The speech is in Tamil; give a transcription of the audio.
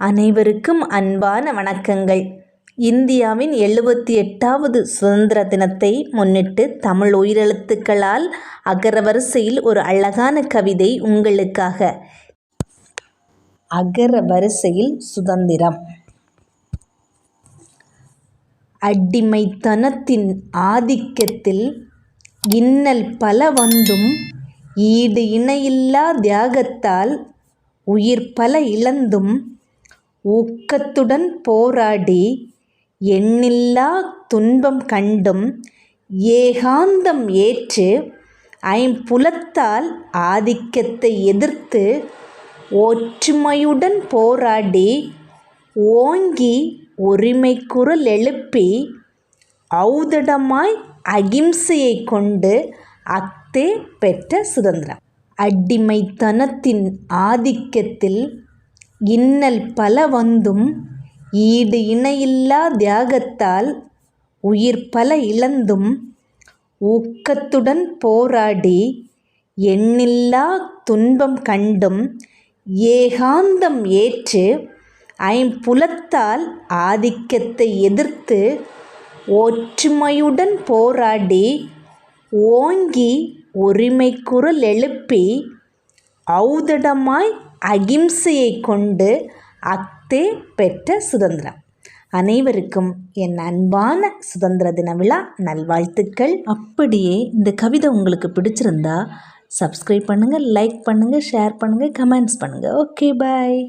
அனைவருக்கும் அன்பான வணக்கங்கள். இந்தியாவின் எழுபத்தி எட்டாவது சுதந்திர தினத்தை முன்னிட்டு தமிழ் உயிரெழுத்துக்களால் அகரவரிசையில் ஒரு அழகான கவிதை உங்களுக்காக. அகர வரிசையில் சுதந்திரம். அடிமைத்தனத்தின் ஆதிக்கத்தில் இன்னல் பல வந்தும் ஈடு இணையில்லா தியாகத்தால் உயிர் பல இழந்தும் ஊக்கத்துடன் போராடி எண்ணில்லா துன்பம் கண்டும் ஏகாந்தம் ஏற்று ஐம்புலத்தால் ஆதிக்கத்தை எதிர்த்து ஒற்றுமையுடன் போராடி ஓங்கி உரிமை குரல் எழுப்பி ஔதடமாய் அகிம்சையை கொண்டு அக்தே பெற்ற சுதந்திரம். அடிமைத்தனத்தின் ஆதிக்கத்தில் இன்னல் பல வந்தும் ஈடு இணையில்லா தியாகத்தால் உயிர் பல இழந்தும் ஊக்கத்துடன் போராடி எண்ணில்லா துன்பம் கண்டும் ஏகாந்தம் ஏற்று ஐம்புலத்தால் ஆதிக்கத்தை எதிர்த்து ஒற்றுமையுடன் போராடி ஓங்கி உரிமை குரல் எழுப்பி ஔதடமாய் அகிம்சையை கொண்டு அத்தே பெற்ற சுதந்திரம். அனைவருக்கும் என் அன்பான சுதந்திர தின விழா நல்வாழ்த்துக்கள். அப்படியே இந்த கவிதை உங்களுக்கு பிடிச்சிருந்தா சப்ஸ்கிரைப் பண்ணுங்கள் லைக் பண்ணுங்கள் ஷேர் பண்ணுங்கள் கமெண்ட்ஸ் பண்ணுங்கள் ஓகே பாய்